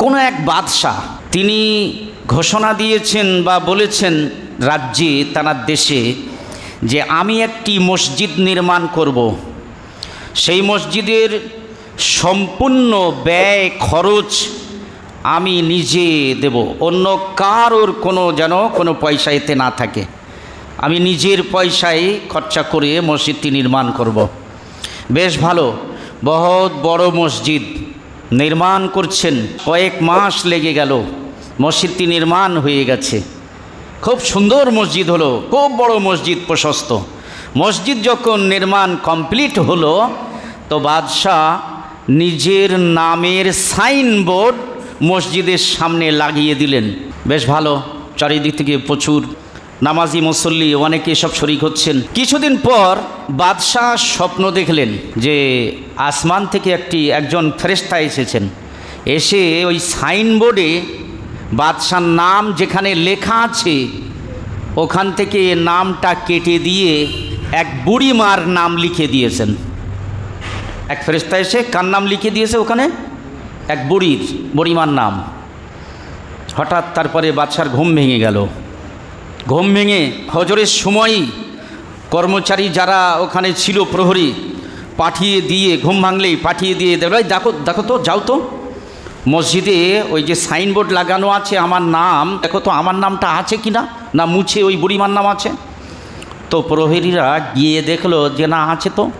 কোনো এক বাদশাহ, তিনি ঘোষণা দিয়েছেন বা বলেছেন রাজ্যে, তার দেশে, যে আমি একটি মসজিদ নির্মাণ করব। সেই মসজিদের সম্পূর্ণ ব্যয়, খরচ আমি নিজে দেব। অন্য কারোর কোনো যেন কোনো পয়সা এতে না থাকে। আমি নিজের পয়সায় খরচা করে মসজিদটি নির্মাণ করব। বেশ ভালো, বহুত বড় মসজিদ। নির্মাণ করছেন। কয়েক মাস লেগে গেল। মসজিদটি নির্মাণ হয়ে গেছে। খুব সুন্দর মসজিদ হলো, খুব বড় মসজিদ প্রশস্ত। মসজিদ যখন নির্মাণ কমপ্লিট হলো, তো বাদশাহ নিজের নামের সাইনবোর্ড মসজিদের সামনে লাগিয়ে দিলেন। বেশ ভালো, চারিদিক থেকে প্রচুর নামাজি, মুসল্লি, অনেকে সব শরিক হচ্ছেন। কিছুদিন পর বাদশাহ স্বপ্ন দেখলেন যে আসমান থেকে একটি, একজন ফেরেস্তা এসেছেন। এসে ওই সাইনবোর্ডে বাদশার নাম যেখানে লেখা আছে, ওখান থেকে নামটা কেটে দিয়ে এক বুড়িমার নাম লিখে দিয়েছেন। এক ফেরেস্তা এসে কার নাম লিখে দিয়েছে ওখানে? এক বুড়ির বুড়িমার নাম। হঠাৎ তারপরে বাদশার ঘুম ভেঙে গেল। ঘুম ভেঙে হজরের সময়ই কর্মচারী যারা ওখানে ছিল প্রহরী, পাঠিয়ে দিয়ে, ঘুম ভাঙলেই পাঠিয়ে দিয়ে দেবে। দেখো দেখো তো, যাও তো। মসজিদে ওই যে সাইনবোর্ড লাগানো আছে আমার নাম, দেখো তো আমার নামটা আছে কি না? না মুছে ওই বুড়িমার নাম আছে? তো প্রহরীরা গিয়ে দেখল যে না, আছে তো।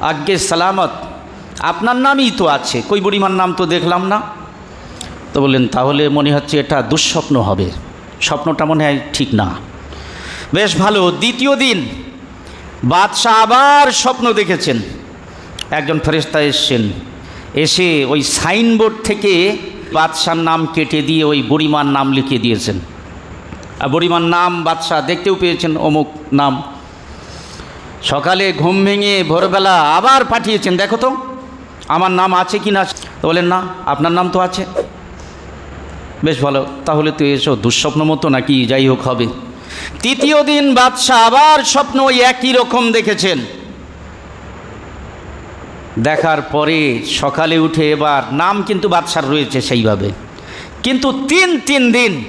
আজ্ঞে সালামত, আপনার নামই তো আছে, কই বুড়িমার নাম তো দেখলাম না। তো বললেন, তাহলে মনে হচ্ছে এটা দুঃস্বপ্ন হবে। স্বপ্নটা মনে হয় ঠিক না। বেশ ভালো, দ্বিতীয় দিন বাদশাহ আবার স্বপ্ন দেখেছেন। একজন ফেরেস্তা এসছেন। এসে ওই সাইনবোর্ড থেকে বাদশার নাম কেটে দিয়ে ওই বুড়িমার নাম লিখে দিয়েছেন। আর বুড়িমার নাম বাদশাহ দেখতেও পেয়েছেন অমুক নাম। সকালে ঘুম ভেঙে ভোরবেলা আবার পাঠিয়েছেন। দেখো তো, আমার নাম আছে কি না বলেন, না, আপনার নাম তো আছে। বেশ ভালো, তাহলে তো এসো, দুঃস্বপ্ন মতো নাকি যাই হোক হবে। তৃতীয় দিন বাদশাহ আবার স্বপ্ন ওই একই রকম দেখেছেন। দেখার পরে সকালে উঠে এবার, নাম কিন্তু বাদশার রয়েছে সেইভাবে। কিন্তু তিন তিন দিন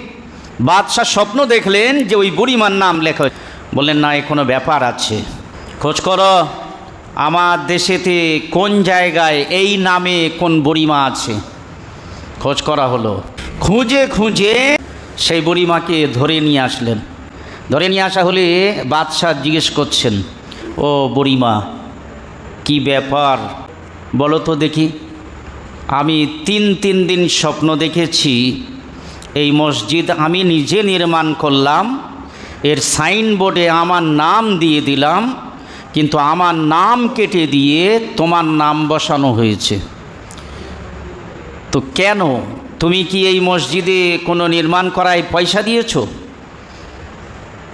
বাদশাহ স্বপ্ন দেখলেন যে ওই বুড়িমার নাম লেখা বললেন, না এ কোনো ব্যাপার আছে। খোঁজ করো, আমার দেশেতে কোন জায়গায় এই নামে কোন বুড়িমা আছে? খোঁজ করা হলো। খুঁজে খুঁজে সেই বুড়িমাকে ধরে নিয়ে আসলেন। ধরে নিয়ে আসা হলে বাদশাহ জিজ্ঞেস করছেন, ও বুড়িমা, কি ব্যাপার? বলো তো দেখি। আমি তিন তিন দিন স্বপ্ন দেখেছি। এই মসজিদ আমি নিজে নির্মাণ করলাম। এর সাইনবোর্ডে আমার নাম দিয়ে দিলাম, কিন্তু আমার নাম কেটে দিয়ে তোমার নাম বসানো হয়েছে। তো কেন তুমি কি এই মসজিদে কোনো নির্মাণ করায় পয়সা দিয়েছ?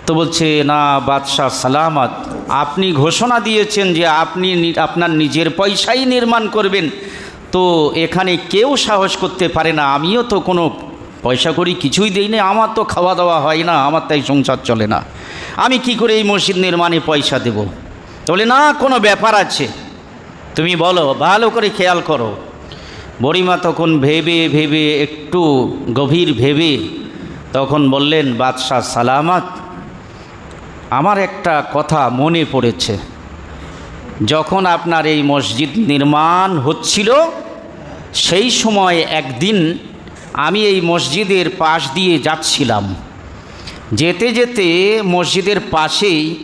তো বলছে, না, বাদশাহ সালামত, আপনি ঘোষণা দিয়েছেন যে আপনি আপনার নিজের পয়সাই নির্মাণ করবেন। তো এখানে কেউ সাহস করতে পারে না, আমিও তো কোনো পয়সা করি কিছুই দিই না, আমার তো খাওয়া দাওয়া হয় না, আমার তাই সংসার চলে না। আমি কি করে এই মসজিদ নির্মাণে পয়সা দেব? বলে, না, কোনো ব্যাপার আছে। তুমি বলো, ভালো করে খেয়াল করো। বড়িমা তখন ভেবে ভেবে একটু গভীর ভেবে তখন বললেন, বাদশাহ সালামত, আমার একটা কথা মনে পড়েছে। যখন আপনার এই মসজিদ নির্মাণ হচ্ছিল, সেই সময় একদিন আমি এই মসজিদের পাশ দিয়ে যাচ্ছিলাম। যেতে যেতে মসজিদের পাশেই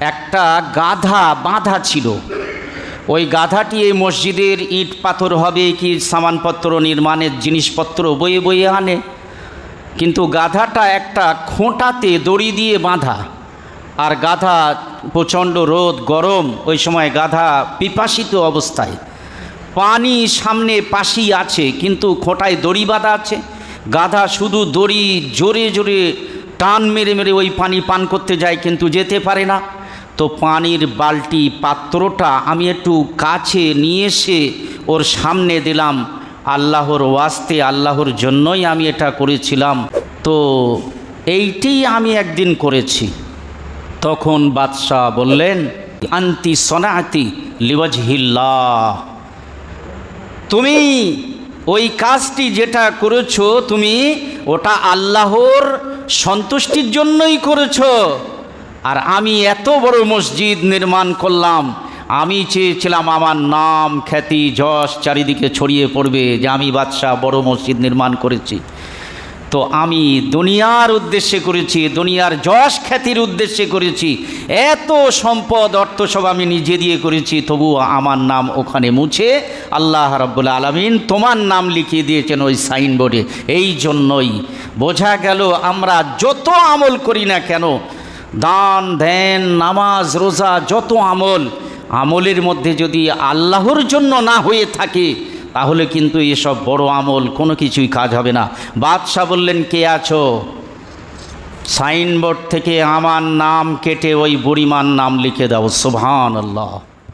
একটা গাধা বাঁধা ছিল। ওই গাধাটি এই মসজিদের ইট পাথর হবে কি সামানপত্র, নির্মাণের জিনিসপত্র বয়ে বয়ে আনে। কিন্তু গাধাটা একটা খোঁটাতে দড়ি দিয়ে বাঁধা। আর গাধা প্রচণ্ড রোদ, গরম, ওই সময় গাধা পিপাসিত অবস্থায়। পানি সামনে পাশেই আছে, কিন্তু খোঁটায় দড়ি বাঁধা আছে। গাধা শুধু দড়ি জোরে জোরে টান মেরে মেরে ওই পানি পান করতে যায়, কিন্তু যেতে পারে না। তো পানির বালতি পাত্রটা আমি একটু কাছে নিয়ে এসে ওর সামনে দিলাম। আল্লাহর ওয়াস্তে, আল্লাহর জন্যই আমি এটা করেছিলাম। তো এইটি আমি একদিন করেছি। তখন বাদশাহ বললেন, আন্তি সনাতি লিওয়াজহিল্লাহ। তুমি ওই কাজটি যেটা করেছ, তুমি ওটা আল্লাহর সন্তুষ্টির জন্যই করেছ। আর আমি এত বড় মসজিদ নির্মাণ করলাম। আমি চেয়েছিলাম আমার নাম খ্যাতি যশ চারিদিকে ছড়িয়ে পড়বে যে আমি বাদশাহ বড় মসজিদ নির্মাণ করেছি। তো আমি দুনিয়ার উদ্দেশ্যে করেছি, দুনিয়ার যশ খ্যাতির উদ্দেশ্যে করেছি। এত সম্পদ, অর্থ সব আমি নিজে দিয়ে করেছি তবু আমার নাম ওখানে মুছে আল্লাহ রব্বুল আলমিন তোমার নাম লিখিয়ে দিয়েছেন ওই সাইনবোর্ডে। এই জন্যই বোঝা গেল আমরা যত আমল করি না কেন দান ধ্যান নামাজ, রোজা, যত আমল, আমলের মধ্যে যদি আল্লাহর জন্য না হয়ে থাকে, তাহলে কিন্তু এসব বড় আমল কোনো কিছুই কাজ হবে না। বাদশাহ বললেন, কে আছো? সাইনবোর্ড থেকে আমার নাম কেটে ওই বুড়িমার নাম লিখে দাও সুবহান আল্লাহ